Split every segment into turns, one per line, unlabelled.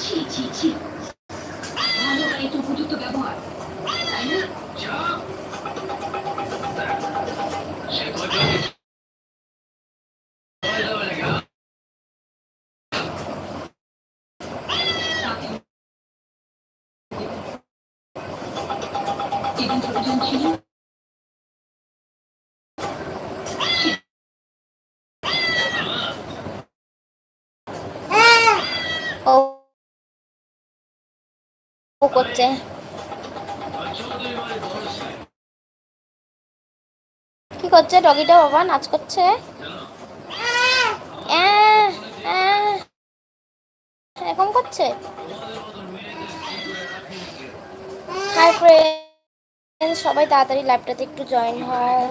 ছি ছি ছি। ভালো একটু উপযুক্ত ব্যবহার তাই না
ও করছে। কি করছে ডগিটা বাবা? নাচ করছে। এরকম করছে? সবাই তাড়াতাড়ি ল্যাপটপে একটু জয়েন হও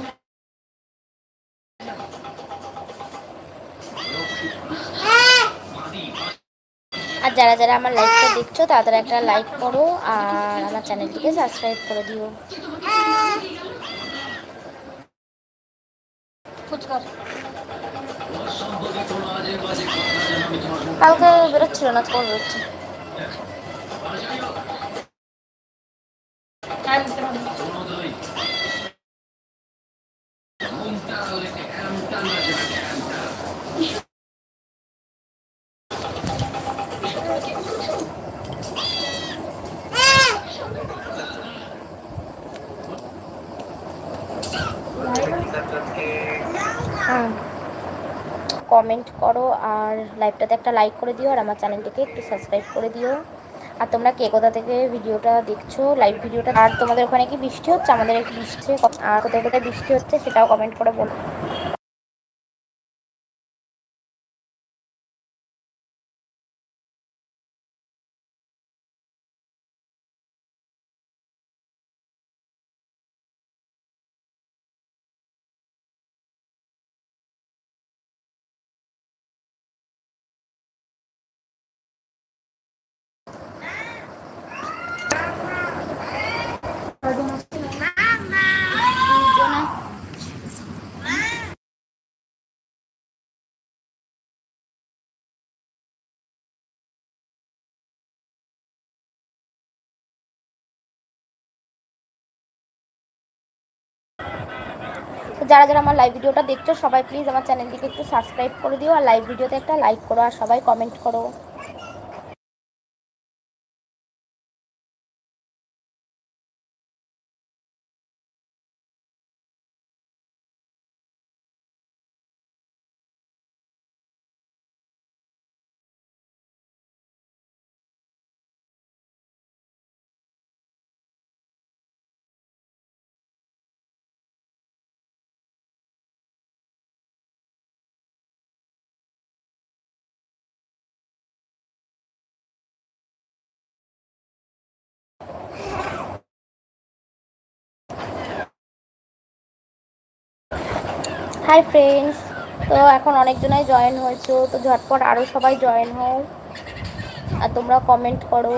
আর যারা যারা আমার লাইভটা দেখছ, তাদের একটা লাইক করো আর আমার চ্যানেলটিকে সাবস্ক্রাইব করে দিও। কালকে বেরোচ্ছিল না, আজকে বেরোচ্ছে কমেন্ট করো আর লাইভটাতে একটা লাইক করে দিও আর আমার চ্যানেলটিকে একটু সাবস্ক্রাইব করে দিও। আর তোমরা কে কোথা থেকে ভিডিওটা দেখছ লাইভ ভিডিওটা আর তোমাদের ওখানে কি বৃষ্টি হচ্ছে? আমাদের একটু বৃষ্টি। আর কোথায় কোথায় বৃষ্টি হচ্ছে সেটাও কমেন্ট করে বলো। যারা যারা আমার লাইভ ভিডিওটা দেখছ, সবাই প্লিজ আমার চ্যানেলটিকে একটু সাবস্ক্রাইব করে দিও আর লাইভ ভিডিওতে একটা লাইক করো আর সবাই কমেন্ট করো। হাই ফ্রেন্ডস তো এখন অনেকজনাই জয়েন হয়েছো তো ঝটপট আরও সবাই জয়েন হও। আর তোমরা কমেন্ট করো।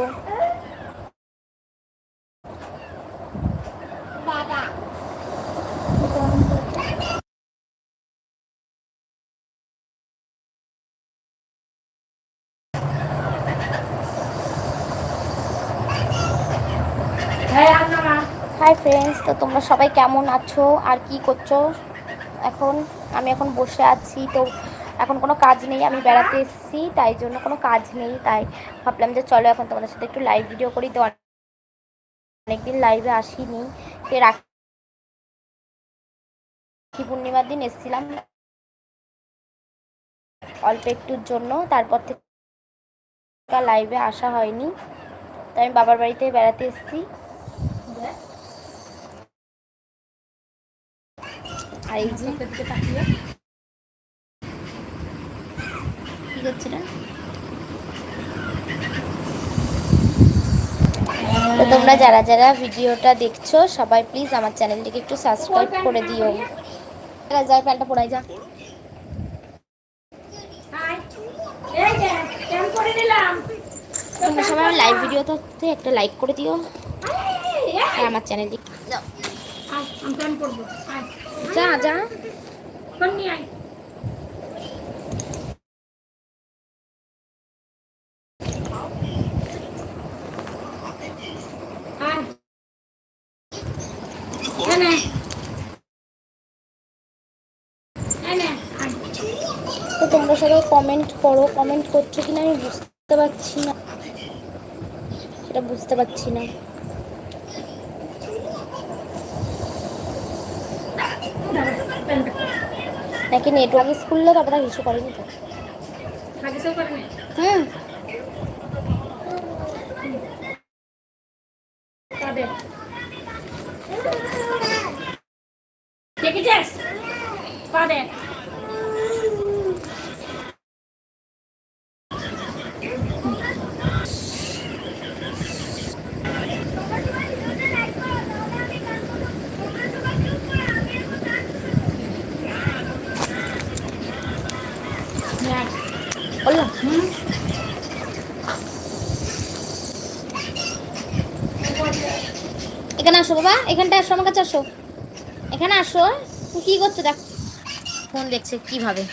হাই ফ্রেন্ডস তো তোমরা সবাই কেমন আছো? আর কি করছ? এখন আমি এখন বসে আছি, তো এখন কোনো কাজ নেই, আমি বেড়াতে এসেছি, তাই জন্য কোনো কাজ নেই, তাই ভাবলাম যে চলো এখন তোমাদের সাথে একটু লাইভ ভিডিও করি, তো অনেকদিন লাইভে আসিনি, সে রাখি পূর্ণিমার দিন এসেছিলাম, অল্প একটুর জন্য, তারপর থেকে লাইভে আসা হয়নি, তাই আমি বাবার বাড়িতে বেড়াতে এসেছি। আর এই যে কি করছে না তো তোমরা যারা যারা ভিডিওটা দেখছ সবাই প্লিজ আমার চ্যানেলটিকে একটু সাবস্ক্রাইব করে দিও। যাই প্যান্টটা পরাই যা তোমরা সবাই লাইভ ভিডিওতে একটা লাইক করে দিও। আর আমার চ্যানেলটি
করব।
যা যা।
নিয়ে আয়।
তো তোমরা সবাই কমেন্ট করো। কমেন্ট করছ কিনা আমি বুঝতে পারছি না। সেটা বুঝতে পারছি না। নাকি নেটওয়ার্ক স্কুললে তারপরে কিছু করেনি তো। হুম।
পা দেখ দেখ
বললাম এখানে আসো বাবা এখানটা আসো, আমার কাছে আসো। এখানে আসো তুমি কি করছ দেখ। ফোন দেখছে কীভাবে।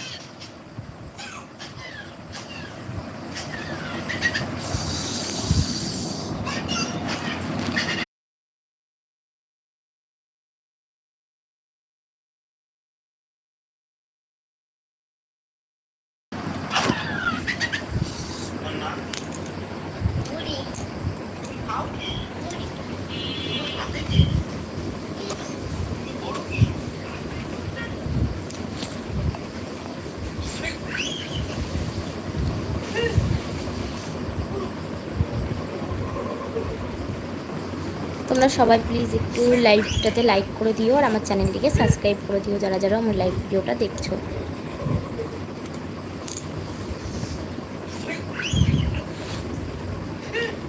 তোমরা সবাই প্লিজ একটু লাইভটাতে লাইক করে দিও আর আমার চ্যানেলটিকে সাবস্ক্রাইব করে দিও যারা যারা আমার লাইভ ভিডিওটা দেখছ।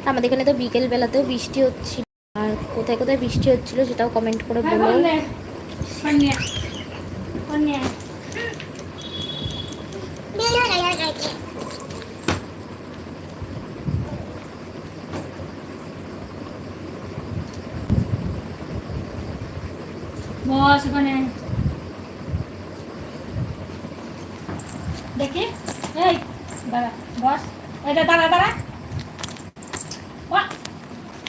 আমাদের এখানে তো বিকেলবেলাতেও বৃষ্টি হচ্ছিল। আর কোথায় কোথায় বৃষ্টি হচ্ছিল সেটাও কমেন্ট করে
হ্যাঁ
বলো
ওখানে। দেখি? এই দাঁড়া বস। এটা দাঁড়া দাঁড়া।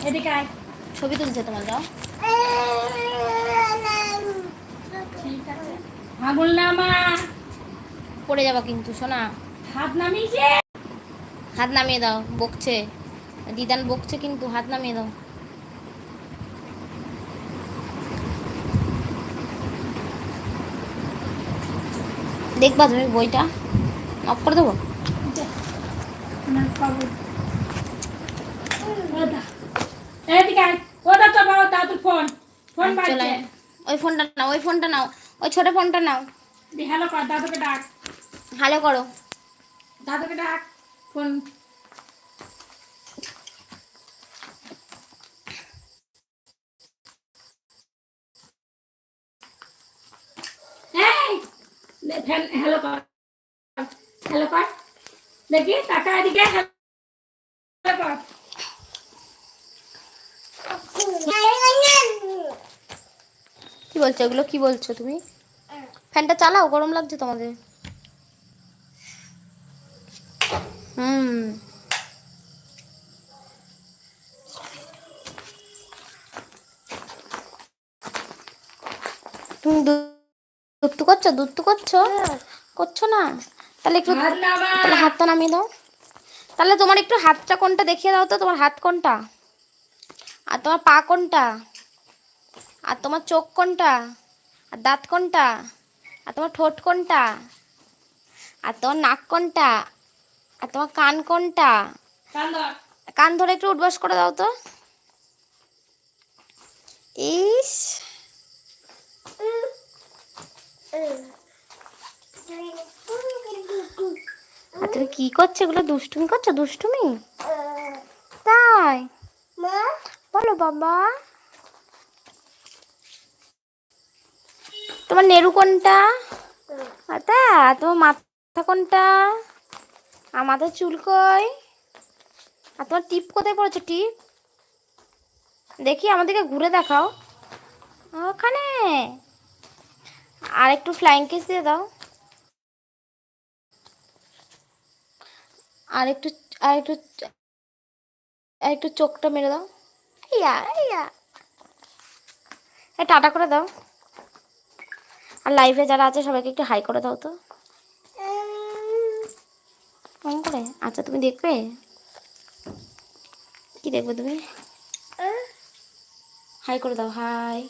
এদিকে আয়।
ছবি তুলছে তোমার দাও
ঠিক আছে। আগুন নামা।
পড়ে যাবা কিন্তু শোনা।
হাত নামিয়েছে
হাত নামিয়ে দাও বকছে। দিদান বকছে কিন্তু হাত নামিয়ে দাও। দেখবা তুমি বইটা। অফ করে দেবো। ওই ফোনটা নাও ওই ফোনটা নাও। ওই ছোট ফোনটা নাও।
হ্যালো কর দাদুকে ডাক।
ভালো করো।
দাদুকে ডাক। ফোন হ্যালো কর হ্যালো কর দেখি, টাকা এদিকে হ্যালো কর
কি বলছো? এগুলো কি বলছো তুমি? ফ্যানটা চালাও, গরম লাগছে তোমাদের। হুম। করছ? দুত্তু করছ? করছ না? তাহলে একটু তাহলে হাতটা নামিয়ে দাও। তাহলে তোমার একটু হাতটা কোনটা দেখিয়ে দাও তো তোমার হাত কোনটা? আর তোমার পা কোনটা? আর তোমার চোখ কোনটা? আর দাঁত কোনটা? আর তোমার ঠোঁট কোনটা? আর তোমার নাক কোনটা? আর তোমার কান কোনটা?
কান ধরে
একটু উঠবাস করে দাও তো। ইস। তুমি কি করছ এগুলো? দুষ্টুমি করছ? দুষ্টুমি? তাই? বলো বাবা। তোমার নেরু কোনটা? আতা তোমার মাথা কোনটা? আর মাথার চুল কই? আর তোমার টিপ কোথায় পড়েছে টিপ? দেখি আমাদেরকে ঘুরে দেখাও। ওখানে। আর একটু ফ্লাইং কিস দিয়ে দাও। আর একটু আর একটু আর একটু চোখটা মেরে দাও। ইয়া ইয়া। এ টাটা করে দাও। আর লাইভে যারা আছে সবাইকে একটু হাই করে দাও তো। কেমন করে? আচ্ছা তুমি দেখবে? কি দেখবে তুমি? হাই করে দাও হাই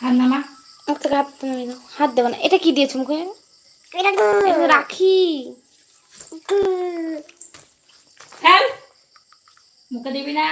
হাত নামা
হাত হাত দেবো না। এটা কি দিয়েছ মুখে? রাখি।
মুখে দিবি না।